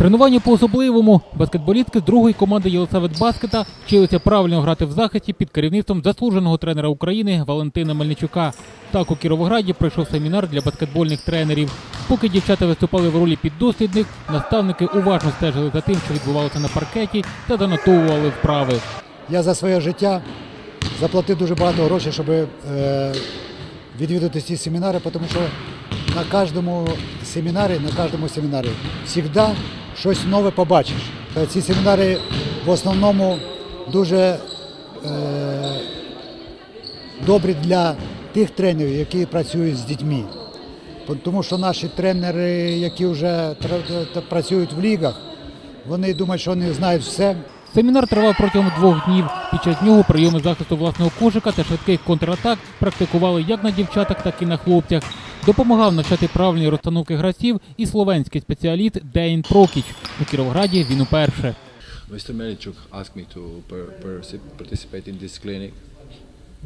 Тренування по особливому баскетболістки з другої команди Єлисавет Баскета вчилися правильно грати в захисті під керівництвом заслуженого тренера України Валентина Мельничука. Так у Кіровограді пройшов семінар для баскетбольних тренерів. Поки дівчата виступали в ролі піддослідних, наставники уважно стежили за тим, що відбувалося на паркеті, та занотовували вправи. Я за своє життя заплатив дуже багато грошей, щоб е, відвідати ці семінари, тому що на кожному семінарі, на кожному семінарі завжди щось нове побачиш. Ці семінари в основному дуже е, добрі для тих тренерів, які працюють з дітьми. Тому що наші тренери, які вже працюють в лігах, вони думають, що вони знають все. Семінар тривав протягом двох днів. Під час нього прийоми захисту власного кошика та швидких контратак практикували як на дівчатах, так і на хлопцях. Допомагав навчати правильні розстановки гравців і словенський спеціаліст Дейн Прокіч. У Кіровграді він уперше. Mr. Мельничук asked me to participate in this clinic.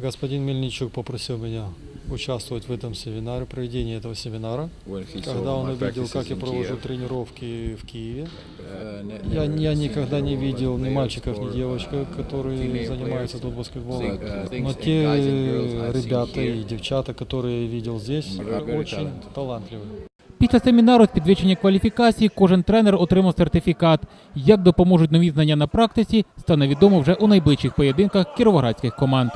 Господин Мельничук попросив меня участвовать в этом семинаре, проведении этого семинара. When he saw Когда он my увидел, practices как я in провожу Kiev. тренировки в Киеве, Uh, ne- я, never я seen никогда не no видел ни players мальчиков, or, ни девочек, uh, которые female занимаются players. тут баскетболом. Think, uh, Но things те in guys and girls I've seen ребята here. и девчата, которые я видел здесь, Are very очень talented. талантливые. Після семінару з підвищення кваліфікації кожен тренер отримав сертифікат. Як допоможуть нові знання на практиці, стане відомо вже у найближчих поєдинках кіровоградських команд.